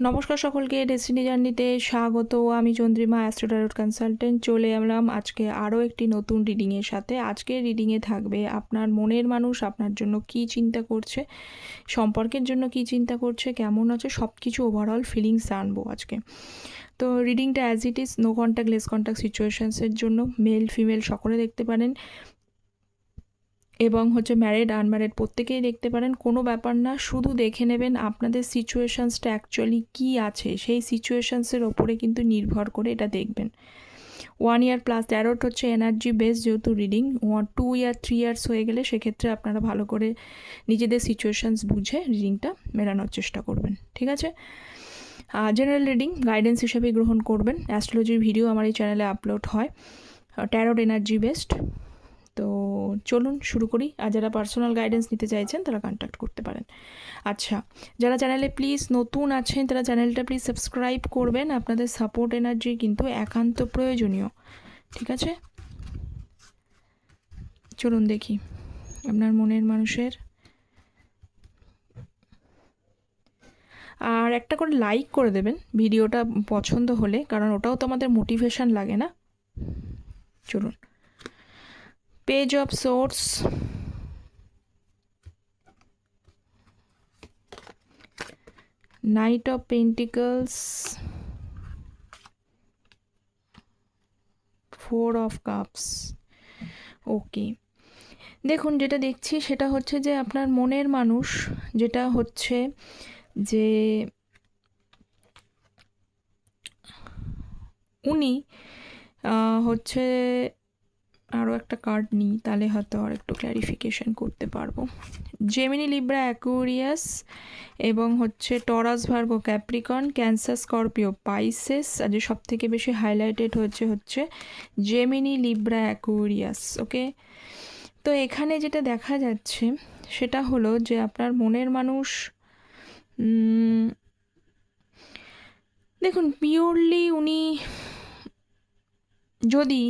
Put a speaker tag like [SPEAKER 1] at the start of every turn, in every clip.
[SPEAKER 1] নমস্কার সকলকে ডেস্টিনি জার্নিতে স্বাগত। আমি চন্দ্রিমা অ্যাস্ট্রোটারট কনসালটেন্ট চলে এলাম আজকে আরও একটি নতুন রিডিংয়ের সাথে। আজকের রিডিংয়ে থাকবে আপনার মনের মানুষ, আপনার জন্য কি চিন্তা করছে, সম্পর্কের জন্য কি চিন্তা করছে, কেমন আছে সব কিছু ওভারঅল ফিলিংস জানব আজকে। তো রিডিংটা as it is no contactless contact সিচুয়েশানসের জন্য মেল ফিমেল সকলে দেখতে পারেন। এবং হচ্ছে ম্যারিড আনম্যারিড প্রত্যেকেই দেখতে পারেন। কোনো ব্যাপার না, শুধু দেখে নেবেন আপনাদের সিচুয়েশানসটা অ্যাকচুয়ালি কী আছে। সেই সিচুয়েশানসের ওপরে কিন্তু নির্ভর করে এটা দেখবেন। ওয়ান ইয়ার প্লাস ট্যারোট হচ্ছে এনার্জি বেস যেহেতু reading one two year three years হয়ে গেলে সেক্ষেত্রে আপনারা ভালো করে নিজেদের সিচুয়েশানস বুঝে রিডিংটা মেলানোর চেষ্টা করবেন। ঠিক আছে? জেনারেল রিডিং গাইডেন্স হিসেবে গ্রহণ করবেন। অ্যাস্ট্রোলজির ভিডিও আমার এই চ্যানেলে আপলোড হয়। ট্যারোট এনার্জি বেসড তো চলুন শুরু করি। আর যারা পার্সোনাল গাইডেন্স নিতে চাইছেন, তারা কন্ট্যাক্ট করতে পারেন। আচ্ছা যারা চ্যানেলে প্লিজ নতুন আছেন, তারা চ্যানেলটা প্লিজ সাবস্ক্রাইব করবেন। আপনাদের সাপোর্ট এনার্জি কিন্তু একান্ত প্রয়োজনীয়। ঠিক আছে? চলুন দেখি, আপনার মনের মানুষের। আর একটা করে লাইক করে দেবেন ভিডিওটা পছন্দ হলে, কারণ ওটাও তো আমাদের মোটিভেশন লাগে না। চলুন। Page of swords. Knight of pentacles. Four of cups okay দেখুন, যেটা দেখছি সেটা হচ্ছে যে আপনার মনের মানুষ, যেটা হচ্ছে যে উনি হচ্ছে আরও একটা কার্ড নিই, তাহলে হয়তো আর একটু ক্ল্যারিফিকেশন করতে পারব। জেমিনি লিব্রা অ্যাকুরিয়াস এবং হচ্ছে Taurus Virgo Capricorn Cancer Scorpio Pisces আর যে সব থেকে বেশি হাইলাইটেড হচ্ছে হচ্ছে জেমিনি লিব্রা অ্যাকুরিয়াস ওকে তো এখানে যেটা দেখা যাচ্ছে সেটা হলো যে আপনার মনের মানুষ দেখুন পিওরলি উনি যদি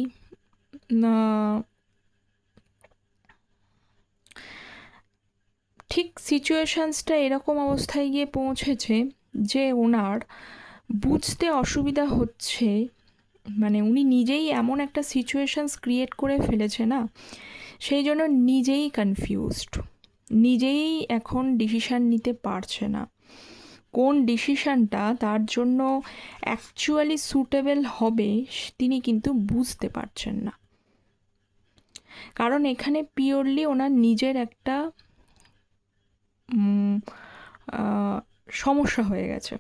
[SPEAKER 1] ঠিক সিচুয়েশানসটা এরকম অবস্থায় গিয়ে পৌঁছেছে যে ওনার বুঝতে অসুবিধা হচ্ছে মানে উনি নিজেই এমন একটা সিচুয়েশানস ক্রিয়েট করে ফেলেছে না, সেই জন্য নিজেই কনফিউজড, নিজেই এখন ডিসিশান নিতে পারছে না। কোন ডিসিশানটা তার জন্য অ্যাকচুয়ালি সুটেবল হবে, তিনি কিন্তু বুঝতে পারছেন না। কারণ এখানে পিওরলি ওনার নিজের একটা সমস্যা হয়ে গেছে।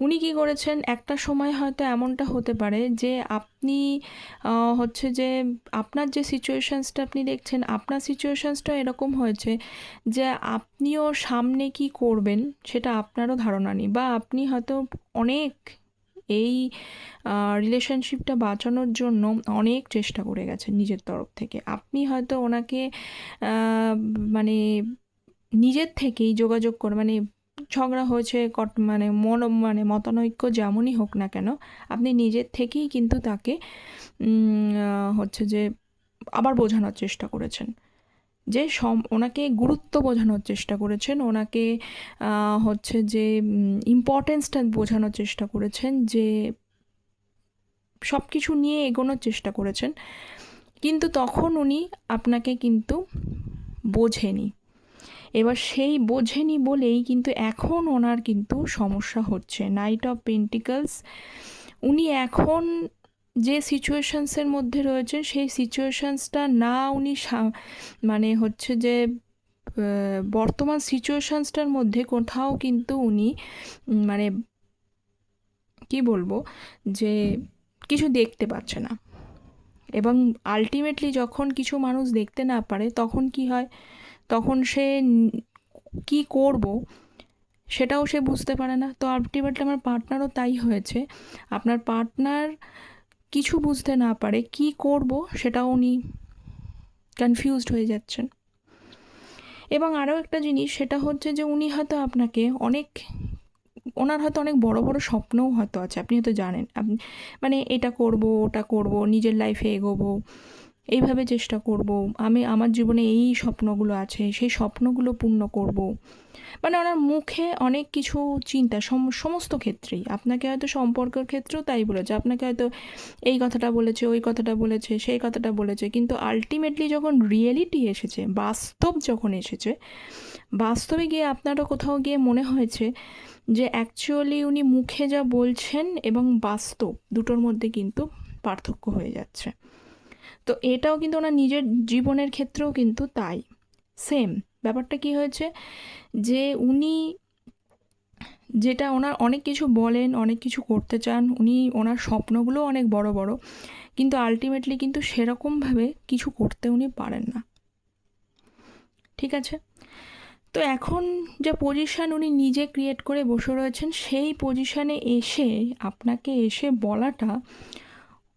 [SPEAKER 1] উনি কি করেছেন, একটা সময় হয়তো এমনটা হতে পারে যে আপনি হচ্ছে যে আপনার যে সিচুয়েশানসটা আপনি দেখছেন, আপনার সিচুয়েশানসটা এরকম হয়েছে যে আপনিও সামনে কি করবেন সেটা আপনারও ধারণা নেই বা আপনি হয়তো অনেক এই রিলেশনশিপটা বাঁচানোর জন্য অনেক চেষ্টা করে গেছেন নিজের তরফ থেকে। আপনি হয়তো ওনাকে মানে নিজের থেকেই যোগাযোগ করে মানে ঝগড়া হয়েছে, কট মানে মন মানে মতানৈক্য যেমনই হোক না কেন, আপনি নিজের থেকেই কিন্তু তাকে হচ্ছে যে আবার বোঝানোর চেষ্টা করেছেন। যে সম, ওনাকে গুরুত্ব বোঝানোর চেষ্টা করেছেন, ওনাকে হচ্ছে যে ইম্পর্টেন্সটা বোঝানোর চেষ্টা করেছেন, যে সব কিছু নিয়ে এগোনোর চেষ্টা করেছেন। কিন্তু তখন উনি আপনাকে কিন্তু বোঝেনি। এবার সেই বোঝেনি বলেই কিন্তু এখন ওনার কিন্তু সমস্যা হচ্ছে। নাইট অফ পেন্টিকলস উনি এখন যে সিচুয়েশানসের মধ্যে রয়েছে সেই সিচুয়েশানসটা না উনি মানে হচ্ছে যে বর্তমান সিচুয়েশানসটার মধ্যে কোথাও কিন্তু উনি মানে কি বলব, যে কিছু দেখতে পাচ্ছে না। এবং আলটিমেটলি যখন কিছু মানুষ দেখতে না পারে, তখন কি হয়? তখন সে কি করব? সেটাও সে বুঝতে পারে না। তো আলটিমেটলি আমার পার্টনারও তাই হয়েছে। আপনার পার্টনার কিছু বুঝতে না পারে কি করব সেটাও উনি কনফিউজড হয়ে যাচ্ছেন। এবং আরও একটা জিনিস, সেটা হচ্ছে যে উনি হয়তো আপনাকে অনেক, ওনার হয়তো অনেক বড় বড় স্বপ্নও হয়তো আছে আপনি হয়তো জানেন। আপনি মানে এটা করব, ওটা করব, নিজের লাইফে এগোবো এইভাবে চেষ্টা করব। আমি আমার জীবনে এই স্বপ্নগুলো আছে, সেই স্বপ্নগুলো পূর্ণ করব। মানে ওনার মুখে অনেক কিছু চিন্তা, সম- সমস্ত ক্ষেত্রেই। আপনাকে হয়তো সম্পর্কের ক্ষেত্রেও তাই বলেছে। আপনাকে হয়তো এই কথাটা বলেছে, ওই কথাটা বলেছে, সেই কথাটা বলেছে। কিন্তু আলটিমেটলি যখন রিয়েলিটি এসেছে, বাস্তব যখন এসেছে, বাস্তবে গিয়ে আপনারও কোথাও গিয়ে মনে হয়েছে যে অ্যাকচুয়ালি উনি মুখে যা বলছেন এবং বাস্তব, দুটোর মধ্যে কিন্তু পার্থক্য হয়ে যাচ্ছে। তো এটাও কিন্তু ওনার নিজের জীবনের ক্ষেত্রেও কিন্তু তাই। সেম ব্যাপারটা কি হয়েছে? যে উনি যেটা ওনার অনেক কিছু বলেন, অনেক কিছু করতে চান, উনি ওনার স্বপ্নগুলো অনেক বড় বড়। কিন্তু আলটিমেটলি কিন্তু সেরকমভাবে কিছু করতে উনি পারেন না। ঠিক আছে? তো এখন যে পজিশান উনি নিজে ক্রিয়েট করে বসে রয়েছেন, সেই পজিশানে এসে, আপনাকে এসে বলাটা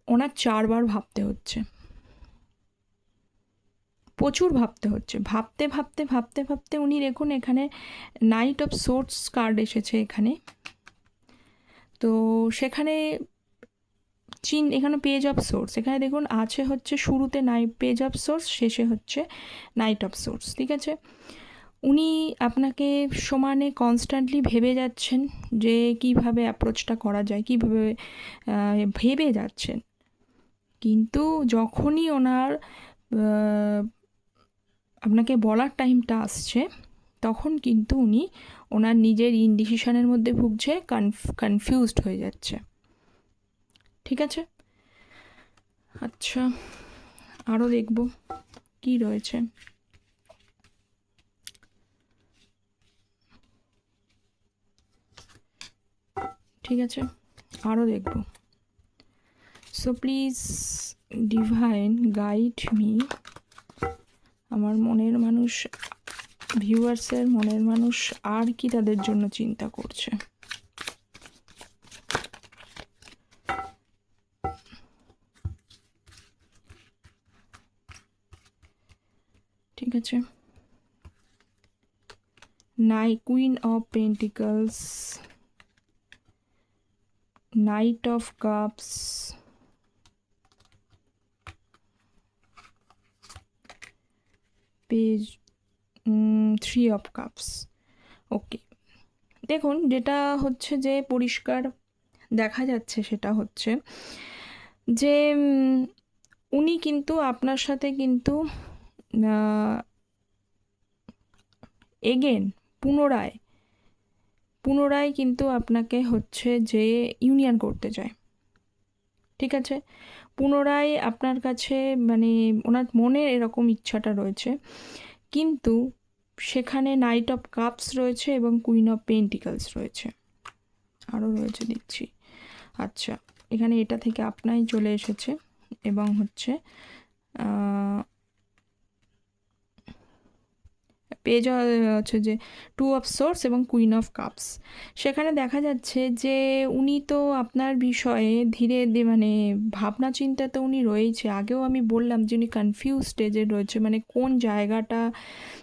[SPEAKER 1] ওনার চারবার ভাবতে হচ্ছে। প্রচুর ভাবতে হচ্ছে। ভাবতে ভাবতে ভাবতে ভাবতে উনি দেখুন এখানে নাইট অফ সোর্স কার্ড এসেছে এখানে। তো সেখানে চিন এখানে পেজ অফ সোর্স এখানে দেখুন আছে হচ্ছে শুরুতে নাই পেজ অফ সোর্স শেষে হচ্ছে নাইট অফ সোর্স ঠিক আছে? উনি আপনাকে সমানে কনস্ট্যান্টলি ভেবে যাচ্ছেন যে কীভাবে অ্যাপ্রোচটা করা যায়, কীভাবে ভেবে যাচ্ছেন। কিন্তু যখনই ওনার আপনাকে বলার টাইমটা আসছে, তখন কিন্তু উনি ওনার নিজের ইনডিসিশনের মধ্যে ভুগছে কনফিউজড হয়ে যাচ্ছে। ঠিক আছে? আচ্ছা আরও দেখব কি রয়েছে। ঠিক আছে আরও দেখব। So please divine guide me আমার মনের মানুষ ভিউয়ার্সের মনের মানুষ আর কি তাদের জন্য চিন্তা করছে? ঠিক আছে। নাই queen of pentacles knight of cups page three of cups okay দেখুন, যেটা হচ্ছে যে পরিষ্কার দেখা যাচ্ছে সেটা হচ্ছে যে উনি কিন্তু আপনার সাথে কিন্তু এগেন পুনরায় পুনরায় কিন্তু আপনাকে হচ্ছে যে ইউনিয়ন করতে চায়। ঠিক আছে? পুনরায় আপনার কাছে মানে ওনার মনের এরকম ইচ্ছাটা রয়েছে। কিন্তু সেখানে নাইট অফ কাপস রয়েছে এবং কুইন অফ পেন্টিকালস রয়েছে। আরও রয়েছে দিচ্ছি আচ্ছা এখানে এটা থেকে আপনাই চলে এসেছে এবং হচ্ছে পেজ হচ্ছে যে টু অফ সোর্স এবং কুইন অফ কাপস সেখানে দেখা যাচ্ছে যে উনি তো আপনার বিষয়ে ধীরে মানে ভাবনা চিন্তা তো উনি রয়েছে। আগেও আমি বললাম যে উনি কনফিউজ স্টেজে রয়েছে মানে কোন জায়গাটা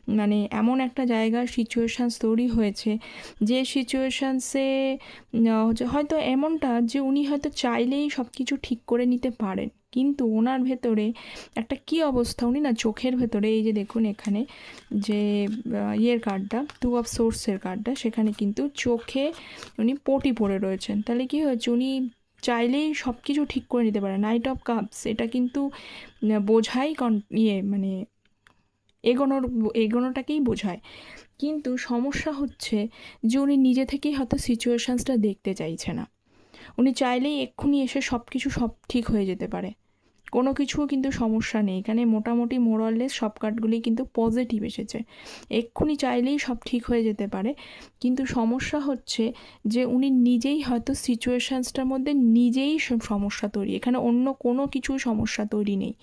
[SPEAKER 1] মানে এমন একটা জায়গার সিচুয়েশানস তৈরি হয়েছে যে সিচুয়েশানসে হচ্ছে হয়তো এমনটা যে উনি হয়তো চাইলেই সব কিছু ঠিক করে নিতে পারেন। কিন্তু ওনার ভেতরে একটা কি অবস্থা, উনি না চোখের ভেতরে, এই যে দেখুন এখানে যে ইয়ের কার্ডটা টু অফ সোর্সের কার্ডটা সেখানে কিন্তু চোখে উনি পটি পড়ে রয়েছেন। তাহলে কি হয়েছে, উনি চাইলেই সব কিছু ঠিক করে নিতে পারে নাইট অফ কাপস এটা কিন্তু বোঝাই কন ইয়ে মানে এগোনোর, এগোনোটাকেই বোঝায়। কিন্তু সমস্যা হচ্ছে যে উনি নিজে থেকেই হয়তো সিচুয়েশানসটা দেখতে চাইছে না। উনি চাইলেই এক্ষুনি এসে সব কিছু সব ঠিক হয়ে যেতে পারে। কোনো কিছুও কিন্তু সমস্যা নেই। এখানে মোটামুটি মোরাললেস সব কার্ডগুলি কিন্তু পজিটিভ এসেছে। এক্ষুনি চাইলেই সব ঠিক হয়ে যেতে পারে। কিন্তু সমস্যা হচ্ছে যে উনি নিজেই হয়তো সিচুয়েশানসটার মধ্যে নিজেই সমস্যা তৈরি। এখানে অন্য কোনো কিছু সমস্যা তৈরি নেই।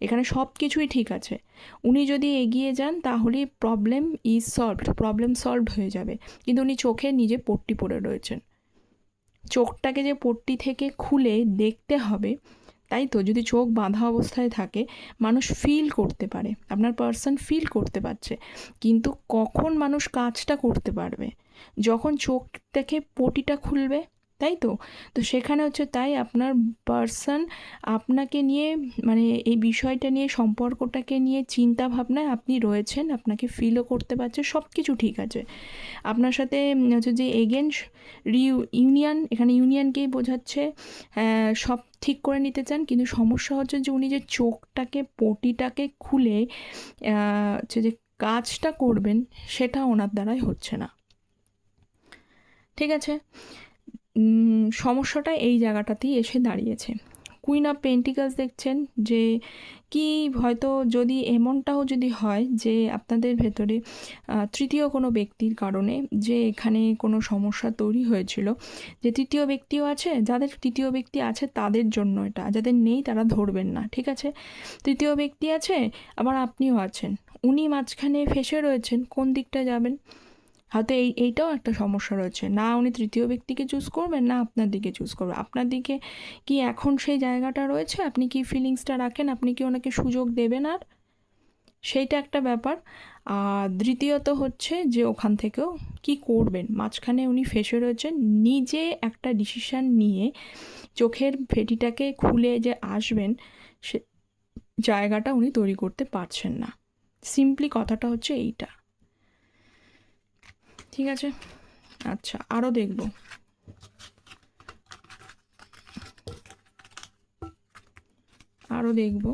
[SPEAKER 1] এখানে সব কিছুই ঠিক আছে। উনি যদি এগিয়ে যান তাহলেই problem is solved problem solved হয়ে যাবে। কিন্তু উনি চোখে নিজে পট্টি পড়ে রয়েছেন। চোখটাকে যে পট্টি থেকে খুলে দেখতে হবে তাই তো? যদি চোখ বাঁধা অবস্থায় থাকে, মানুষ ফিল করতে পারে, আপনার পার্সন ফিল করতে পারছে। কিন্তু কখন মানুষ কাজটা করতে পারবে? যখন চোখ থেকে পটিটা খুলবে তাই তো? তো সেখানে হচ্ছে তাই আপনার পার্সন আপনাকে নিয়ে মানে এই বিষয়টা নিয়ে, সম্পর্কটাকে নিয়ে চিন্তা ভাবনায় আপনি রয়েছেন, আপনাকে ফিলও করতে পারছে সব কিছু ঠিক আছে। আপনার সাথে হচ্ছে যে এগেন রিউ ইউনিয়ন এখানে ইউনিয়নকেই বোঝাচ্ছে সব ঠিক করে নিতে চান, কিন্তু সমস্যা হচ্ছে যে উনি যে চোখটাকে, পটিটাকে খুলে হচ্ছে যে কাজটা করবেন, সেটা ওনার দ্বারাই হচ্ছে না। ঠিক আছে? সমস্যাটা এই জায়গাটাতেই এসে দাঁড়িয়েছে। কুইন অফ পেন্টিকালস দেখছেন যে, কি হয়তো যদি এমনটাও যদি হয় যে, আপনাদের ভেতরে তৃতীয় কোনো ব্যক্তির কারণে যে এখানে কোনো সমস্যা তৈরি হয়েছিল, যে তৃতীয় ব্যক্তিও আছে, যাদের তৃতীয় ব্যক্তি আছে তাদের জন্য এটা, যাদের নেই তারা ধরবেন না, ঠিক আছে? তৃতীয় ব্যক্তি আছে, আবার আপনিও আছেন। উনি মাঝখানে ফেসে রয়েছেন, কোন দিকটা যাবেন? হয়তো এই, এইটাও একটা সমস্যা রয়েছে। না উনি তৃতীয় ব্যক্তিকে চুজ করবেন, না আপনার দিকে চুজ করবেন আপনার দিকে কি এখন সেই জায়গাটা রয়েছে? আপনি কি ফিলিংসটা রাখেন? আপনি কি ওনাকে সুযোগ দেবেন আর? সেইটা একটা ব্যাপার। আর দ্বিতীয়ত হচ্ছে যে ওখান থেকেও কি করবেন? মাঝখানে উনি ফেসে রয়েছেন। নিজে একটা ডিসিশান নিয়ে চোখের ফেটিটাকে খুলে যে আসবেন, সে জায়গাটা উনি তৈরি করতে পারছেন না। সিম্পলি কথাটা হচ্ছে এইটা। ঠিক আছে? আচ্ছা আরও দেখব। আরও দেখব।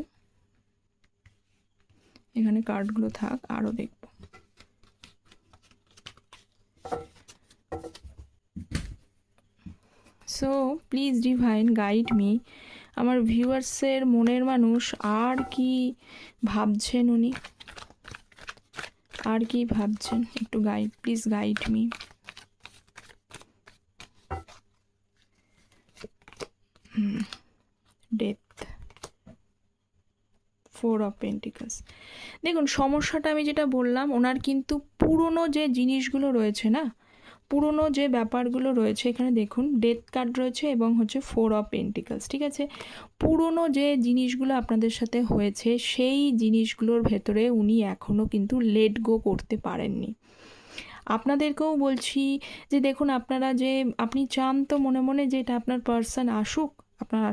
[SPEAKER 1] এখানে কার্ডগুলো থাক আরও দেখব। So please divine guide me আমার ভিউয়ার্সের মনের মানুষ আর কি ভাবছেন উনি? আর কি ভাবছেন? একটু guide please guide me death four of pentacles দেখুন, সমস্যাটা আমি যেটা বললাম, ওনার কিন্তু পুরনো যে জিনিসগুলো রয়েছে না পুরনো যে ব্যাপারগুলো রয়েছে, এখানে দেখুন ডেথ কার্ড রয়েছে এবং হচ্ছে ফোর অফ পেন্টিকালস ঠিক আছে? পুরনো যে জিনিসগুলো আপনাদের সাথে হয়েছে, সেই জিনিসগুলোর ভেতরে উনি এখনও কিন্তু লেট গো করতে পারেননি। আপনাদেরকেও বলছি যে, দেখুন, আপনারা যে, আপনি চান তো মনে মনে যে, এটা আপনার পার্সন আসুক আপনার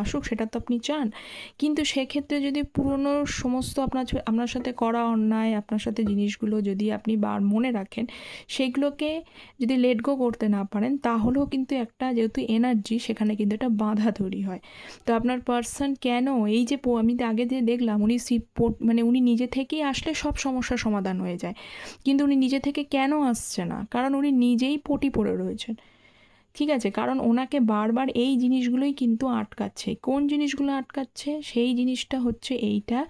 [SPEAKER 1] আসুক, সেটা তো আপনি চান। কিন্তু সেক্ষেত্রে যদি পুরনো সমস্ত আপনার আপনার সাথে করা অন্যায়, আপনার সাথে জিনিসগুলো যদি আপনি বার মনে রাখেন, সেগুলোকে যদি লেট গো করতে না পারেন, তাহলেও কিন্তু একটা যেহেতু এনার্জি সেখানে কিন্তু একটা বাধা তৈরি হয়। তো আপনার পার্সন কেন এই যে আমি আগে যে দেখলাম, উনি সি, পো- মানে উনি নিজে থেকেই আসলে সব সমস্যার সমাধান হয়ে যায়। কিন্তু উনি নিজে থেকে কেন আসছে না? কারণ উনি নিজেই পটি পড়ে রয়েছেন। ঠিক আছে, কারণ ওনাকে বারবার এই জিনিসগুলোই কিন্তু আটকাচ্ছে। কোন জিনিসগুলো আটকাচ্ছে? সেই জিনিসটা হচ্ছে এইটা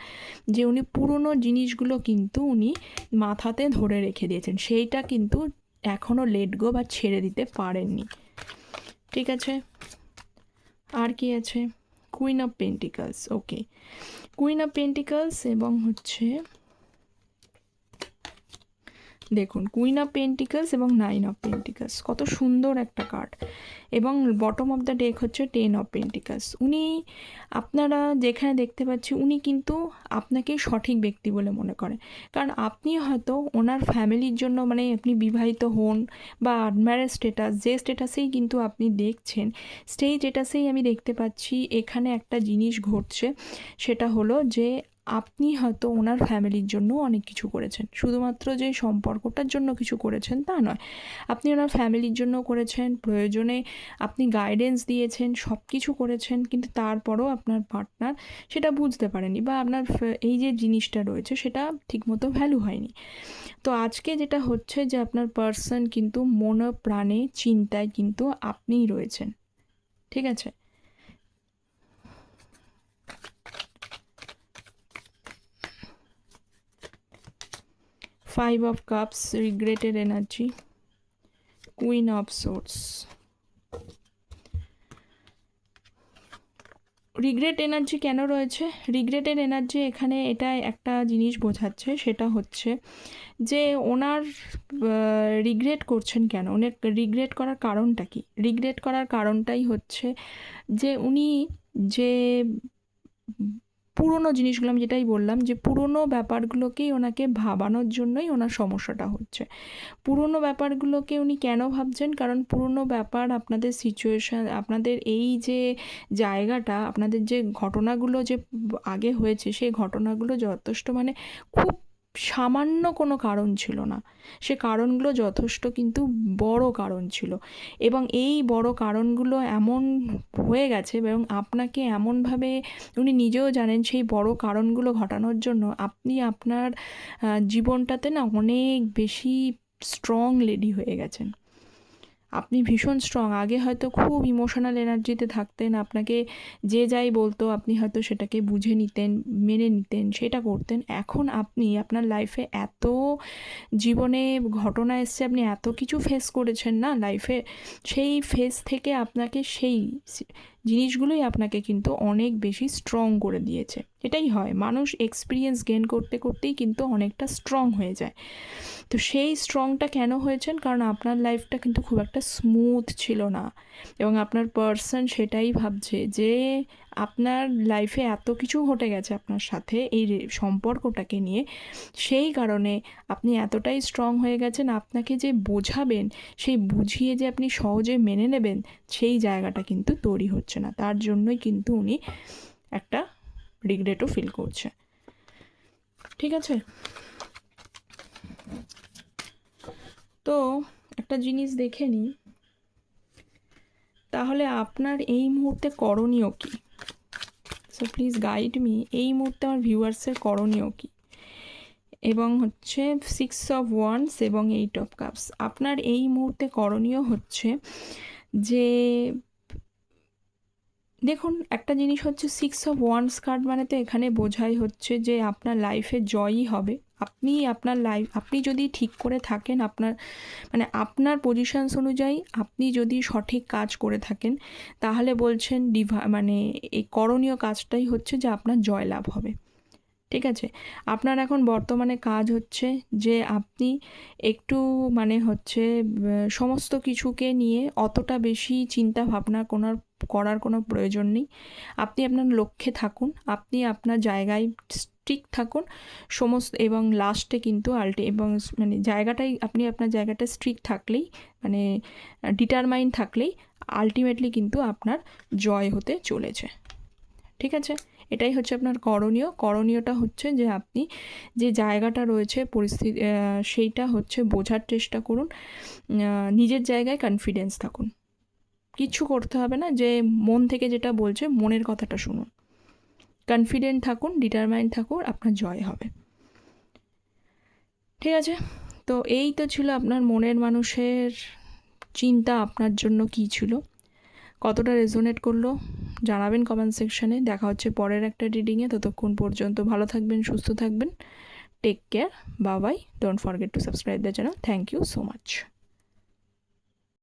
[SPEAKER 1] যে উনি পুরনো জিনিসগুলো কিন্তু উনি মাথাতে ধরে রেখে দিয়েছেন। সেইটা কিন্তু এখনও লেট গো বা ছেড়ে দিতে পারেননি। ঠিক আছে? আর কি আছে? Queen of pentacles okay queen of pentacles এবং হচ্ছে দেখুন কুইন অফ পেন্টিকালস এবং নাইন অফ পেন্টিকালস কত সুন্দর একটা কার্ড এবং বটম অফ দ্য ডেক হচ্ছে টেন অফ পেন্টিকালস উনি, আপনারা যেখানে দেখতে পাচ্ছি, উনি কিন্তু আপনাকেই সঠিক ব্যক্তি বলে মনে করেন কারণ আপনি হয়তো ওনার ফ্যামিলির জন্য মানে আপনি বিবাহিত হন বা আনম্যারেজ স্টেটাস যে স্টেটাসেই কিন্তু আপনি দেখছেন, সেই স্টেটাসেই আমি দেখতে পাচ্ছি, এখানে একটা জিনিস ঘটছে, সেটা হলো যে আপনি হয়তো ওনার ফ্যামিলির জন্য অনেক কিছু করেছেন। শুধুমাত্র যে সম্পর্কটার জন্য কিছু করেছেন তা নয়। আপনি ওনার ফ্যামিলির জন্য করেছেন, প্রয়োজনে আপনি গাইডেন্স দিয়েছেন সব কিছু করেছেন, কিন্তু তারপরও আপনার পার্টনার সেটা বুঝতে পারেনি বা আপনার এই যে জিনিসটা রয়েছে সেটা ঠিকমতো ভ্যালু হয়নি। তো আজকে যেটা হচ্ছে যে আপনার পার্সন কিন্তু মন প্রাণে চিন্তায় কিন্তু আপনিই রয়েছেন। ঠিক আছে? Five of cups regretted energy queen of swords regret energy কেন রয়েছে? রিগ্রেটেড এনার্জি এখানে এটা একটা জিনিস বোঝাচ্ছে, সেটা হচ্ছে যে ওনার রিগ্রেট করছেন কেন? ওনার রিগ্রেট করার কারণটা কি? রিগ্রেট করার কারণটাই হচ্ছে যে উনি যে পুরনো জিনিসগুলো আমি যেটাই বললাম যে পুরনো ব্যাপারগুলোকেই ওনাকে ভাবানোর জন্যই ওনার সমস্যাটা হচ্ছে। পুরনো ব্যাপারগুলোকে উনি কেন ভাবছেন? কারণ পুরনো ব্যাপার আপনাদের সিচুয়েশান আপনাদের এই যে জায়গাটা, আপনাদের যে ঘটনাগুলো যে আগে হয়েছে, সেই ঘটনাগুলো যথেষ্ট মানে খুব সামান্য কোনো কারণ ছিল না। সে কারণগুলো যথেষ্ট কিন্তু বড় কারণ ছিল এবং এই বড় কারণগুলো এমন হয়ে গেছে এবং আপনাকে এমনভাবে উনি নিজেও জানেন সেই বড় কারণগুলো ঘটানোর জন্য আপনি আপনার জীবনটাতে না অনেক বেশি স্ট্রং লেডি হয়ে গেছেন। আপনি ভীষণ স্ট্রং আগে হয়তো খুব ইমোশনাল এনার্জিতে থাকতেন, আপনাকে যে যাই বলতো, আপনি হয়তো সেটাকে বুঝে নিতেন, মেনে নিতেন, সেটা করতেন। এখন আপনি, আপনার লাইফে এত জীবনে ঘটনা এসছে, আপনি এত কিছু ফেস করেছেন না লাইফে সেই ফেস থেকে আপনাকে সেই জিনিসগুলোই আপনাকে কিন্তু অনেক বেশি স্ট্রং করে দিয়েছে। এটাই হয়, মানুষ এক্সপিরিয়েন্স গেন করতে করতেই কিন্তু অনেকটা স্ট্রং হয়ে যায়। তো সেই স্ট্রংটা কেন হয়েছেন? কারণ আপনার লাইফটা কিন্তু খুব একটা স্মুথ ছিল না। এবং আপনার পার্সন সেটাই ভাবছে যে আপনার লাইফে এত কিছু ঘটে গেছে আপনার সাথে এই সম্পর্কটাকে নিয়ে। সেই কারণে আপনি এতটাই স্ট্রং হয়ে গেছেন, আপনাকে যে বোঝাবেন, সেই বুঝিয়ে যে আপনি সহজে মেনে নেবেন, সেই জায়গাটা কিন্তু তৈরি হচ্ছে। না। তার জন্যই কিন্তু উনি একটা রিগ্রেটও ফিল করছে। ঠিক আছে? তো একটা জিনিস দেখে নিই তাহলে আপনার এই মুহূর্তে করণীয় কী? সো প্লিজ গাইড মি এই মুহূর্তে আমার ভিউয়ার্সের করণীয় কী? এবং হচ্ছে সিক্স অফ ওয়ান্স এবং এইট অফ কাপস আপনার এই মুহূর্তে করণীয় হচ্ছে যে দেখুন, একটা জিনিস হচ্ছে সিক্স অফ ওয়ান্স কার্ড মানে তো এখানে বোঝাই হচ্ছে যে আপনার লাইফে জয়ই হবে। আপনি আপনার লাইফ আপনি যদি ঠিক করে থাকেন, আপনার মানে আপনার পজিশানস অনুযায়ী আপনি যদি সঠিক কাজ করে থাকেন, তাহলে বলছেন ডিভা মানে এই করণীয় কাজটাই হচ্ছে যে আপনার জয়লাভ হবে। ঠিক আছে? আপনার এখন বর্তমানে কাজ হচ্ছে যে আপনি একটু মানে হচ্ছে সমস্ত কিছুকে নিয়ে অতটা বেশি চিন্তা ভাবনা কোনার করার কোনো প্রয়োজন নেই। আপনি আপনার লক্ষ্যে থাকুন, আপনি আপনার জায়গায় স্ট্রিক থাকুন। সমস্ত এবং লাস্টে কিন্তু আল্টে এবং মানে জায়গাটাই, আপনি আপনার জায়গাটা স্ট্রিক থাকলেই মানে ডিটারমাইন থাকলেই আলটিমেটলি কিন্তু আপনার জয় হতে চলেছে। ঠিক আছে? এটাই হচ্ছে আপনার করণীয়। করণীয়টা হচ্ছে যে আপনি যে জায়গাটা রয়েছে, পরিস্থিতি সেইটা হচ্ছে বোঝার চেষ্টা করুন। নিজের জায়গায় কনফিডেন্স থাকুন। কিচ্ছু করতে হবে না, যে মন থেকে যেটা বলছে মনের কথাটা শুনুন। কনফিডেন্ট থাকুন ডিটারমাইন্ড থাকুন, আপনার জয় হবে। ঠিক আছে? তো এই তো ছিল আপনার মনের মানুষের চিন্তা, আপনার জন্য কী ছিল? কতটা রেজোনেট করল? জানাবেন কমেন্ট সেকশানে দেখা হচ্ছে পরের একটা রিডিংয়ে ততক্ষণ পর্যন্ত ভালো থাকবেন, সুস্থ থাকবেন। টেক কেয়ার বাবাই don't forget to subscribe the channel thank you so much